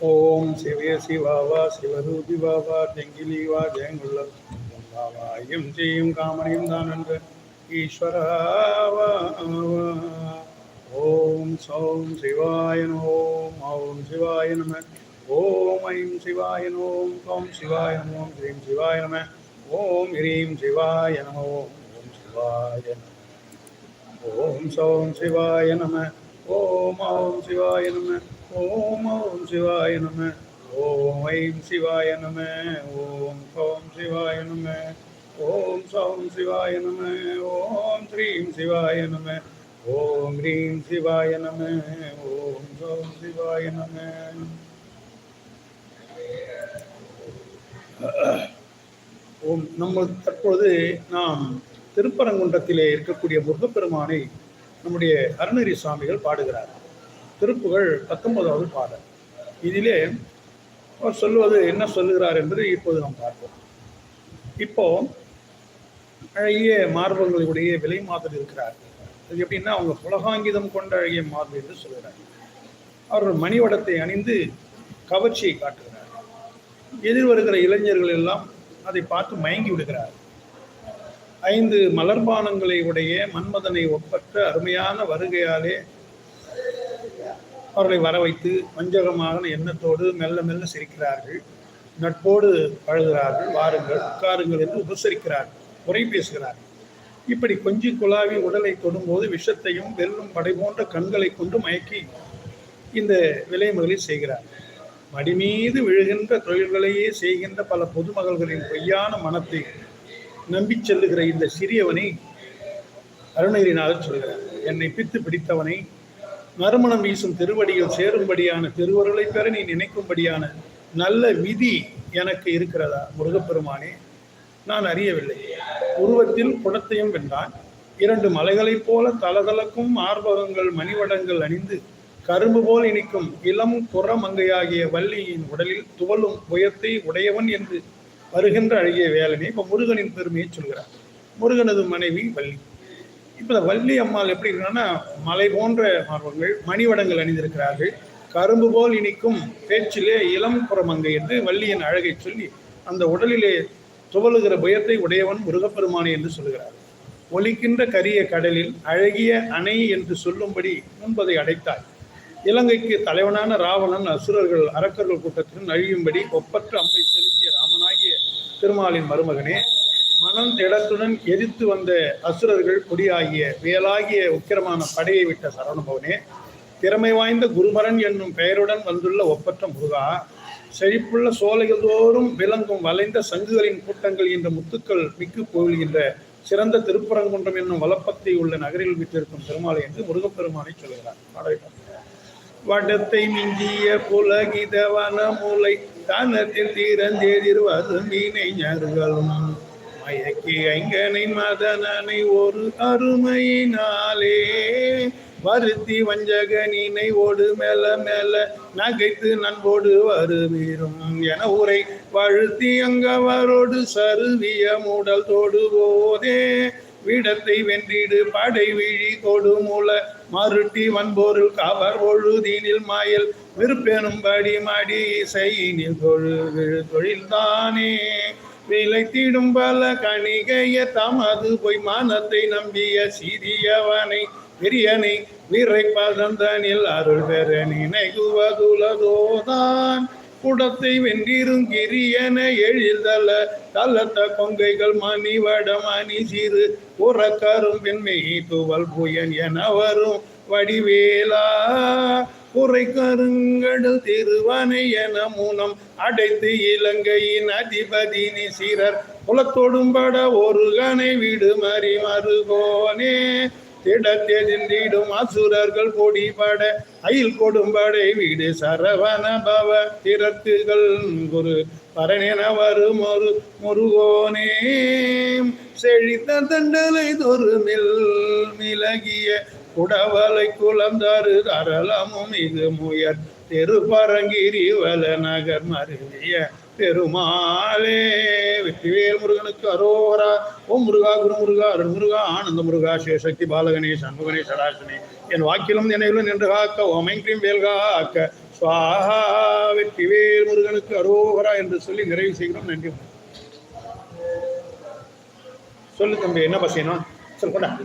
ஓம் சிவய சிவாவா சிவரூபி பாபா தெங்கிலிவா ஜெயங்குள்ள பாபா ஐயம் செய்யும் காமனையும் தான் என்று ஈஸ்வராவா ஓம் சௌம் சிவாய ஓம் ஓம் சிவாய நம. ஓம் ஐம் சிவாய ஓம் ஓம் சிவாய நம ஓம் ஹ்ரீம் சிவாய நம. ஓம் ஹ்ரீம் சிவாய நம ஓம் ஓம் சிவாய நம. ஓம் சௌம் சிவாய நம. ஓம் ஓம் சிவாய நம. ஓம் ஓம் சிவாய நம. ஓம் ஐம் சிவாய நம. ஓம் சோம் சிவாய நம. ஓம் சௌம் சிவாய நம. ஓம் ஸ்ரீம் சிவாய நம. ஓம் ஹ்ரீம் சிவாய நம. ஓம் சௌம் சிவாய நம. ஓம். நம்ம தற்பொழுது நாம் திருப்பரங்குன்றத்திலே இருக்கக்கூடிய முருகப்பெருமானை நம்முடைய அருணகிரி சுவாமிகள் பாடுகிறார். திருப்புகழ் பத்தொன்பதாவது பாடல். இதிலே அவர் சொல்லுவது என்ன சொல்லுகிறார் என்பதை இப்போது நாம் பார்ப்போம். இப்போ அழகிய மார்பங்களுடைய விலை மாதிரி இருக்கிறார். அது எப்படின்னா அவங்க புலகாங்கிதம் கொண்ட அழகிய மார்பு என்று சொல்கிறார் அவர் மணிவடத்தை அணிந்து கவர்ச்சியை காட்டுகிறார். எதிர் வருகிற இளைஞர்கள் எல்லாம் அதை பார்த்து மயங்கி விடுகிறார். ஐந்து மலர்பானங்களை உடைய மன்மதனை ஒப்பற்ற அருமையான வருகையாலே அவர்களை வர வைத்து வஞ்சகமான எண்ணத்தோடு மெல்ல மெல்ல சிரிக்கிறார்கள். நட்போடு பழகிறார்கள் வாருங்கள் உட்காருங்கள் என்று உபசரிக்கிறார்கள். உரை பேசுகிறார்கள். இப்படி கொஞ்சி குழாவி உடலை தொடும்போது விஷத்தையும் வெல்லும் படை போன்ற கண்களை கொண்டு மயக்கி இந்த விலைமகளில் செய்கிறார். மடிமீது விழுகின்ற தொழில்களையே செய்கின்ற பல பொதுமகள்களின் பொய்யான மனத்தை நம்பிச் செல்லுகிற இந்த சிறியவனை அருணகிரிநாதர் சொல்கிறார். என்னை பித்து பிடித்தவனை நறுமணம் வீசும் திருவடியில் சேரும்படியான திருவருளை பெற நீ நினைக்கும்படியான நல்ல விதி எனக்கு இருக்கிறதா? முருகப்பெருமானே நான் அறியவில்லை. உருவத்தில் குடத்தையும் வென்றான். இரண்டு மலைகளைப் போல தளதளக்கும் மார்பகங்கள் மணிவடங்கள் அணிந்து கரும்பு போல் இனிக்கும் இளம் புறமங்கையாகிய வள்ளியின் உடலில் துவலும் புயத்தை உடையவன் என்று வருகின்ற அழகிய வேலனை இப்போ முருகனின் பெருமையை சொல்கிறார். முருகனது மனைவி வள்ளி. இப்போ இந்த வள்ளி அம்மாள் எப்படி இருக்காங்கன்னா மலை போன்ற மார்பங்கள் மணிவடங்கள் அணிந்திருக்கிறார்கள். கரும்பு போல் இனிக்கும் பேச்சிலே இளம் புறமங்கை என்று வள்ளியின் அழகை சொல்லி அந்த உடலிலே துவலுகிற பயத்தை உடையவன் முருகப்பெருமானே என்று சொல்கிறார். ஒலிக்கின்ற கரிய கடலில் அழகிய அணை என்று சொல்லும்படி முன்பதை அடைத்தார் இலங்கைக்கு தலைவனான ராவணன் அசுரர்கள் அரக்கர்கள் கூட்டத்தின் அழியும்படி ஒப்பற்ற அம்பை செலுத்தி திருமாலின் மருமகனே மனம் திடத்துடன் எதிர்த்து வந்த அசுரர்கள் கொடியாகிய வேலாகிய உக்கிரமான படையை விட்ட சரணுபவனே திறமை வாய்ந்த குருமரன் என்னும் பெயருடன் வந்துள்ள ஒப்பற்ற முருகா செழிப்புள்ள சோலைகள் தோறும் விளங்கும் வளைந்த சங்குகளின் கூட்டங்கள் என்ற முத்துக்கள் மிக்கு கோவில்கின்ற சிறந்த திருப்பரங்குன்றம் என்னும் வலப்பத்தை உள்ள நகரில் விட்டிருக்கும் பெருமாளை என்று முருகப்பெருமானை சொல்கிறார். வடத்தை மிஞ்சிய புலகிதவன மூளை தானத்தில் தீரந்தேதிர் மீனை ஞருகளும் மயக்கி ஐங்கனை மதனனை ஒரு அருமையினாலே வருத்தி வஞ்சகனினை ஓடு மேல மேல நகைத்து நண்போடு வருவீரும். என உரை வழுத்தி அங்கவரோடு சருவிய மூடல் தோடு போதே வீடத்தை வென்றிடு பாடை வீழி தொடு மூல. மருட்டி வன்போரில் கவர் ஒழுதீனில் மாயல். விருப்பெனும்படி மடி செய்யினில் தொழு தொழில் தொழில்தானே. தீடும் பல கணிகைய தமது பொய் மானத்தை நம்பிய சிறியவனை பெரியனை வீரை பதந்தனில் அருள் பெற நினைகுவதுலதோதான். குடத்தை வென்றிரும் கிரியன எழில்தல தள்ளத்த கொங்கைகள் மணிவட மணி சிறு உறக்கரும் பெண்மை துவல் புயன் என வரும் வடிவேலா. உரை கருங்கடல் திருவனை என மூலம் அடைத்து இலங்கையின் அதிபதி சீரர் குலத்தொடும்பட ஒரு கனை வீடு மறி மறுகோனே. திடத்தெதிர்ந்திடும் அசுரர்கள் பொடிபட அயில் கொடும்படை வீடு சரவண பவ திறத்துகள். குரு பரனென வரும் ஒரு முருகோனே. செழித்த தண்டலை தொருமில் மிளகிய குடவலை குளந்தரு அரளமும் இது முயற் திருப்பரங்கிரி வல நகர் மருவிய பெருமாளே வெற்றிவேல் முருகனுக்கு அரோகரா. ஓம் முருகா குரு முருகா அருள் முருகா ஆனந்த முருகா சிவசக்தி பாலகணேஷ் அன்புகணேஷ் சடாசனே. என் வாக்கிலும் நினைவிலும் நின்று காக்க ஓமைங்கிரியும் வேல் காக்க. சுவாஹா வெற்றிவேல் முருகனுக்கு அரோகரா என்று சொல்லி நிறைவு செய்கிறோம். நன்றி. சொல்லு தம்பி என்ன பசியணும்? சொல் கொண்டா.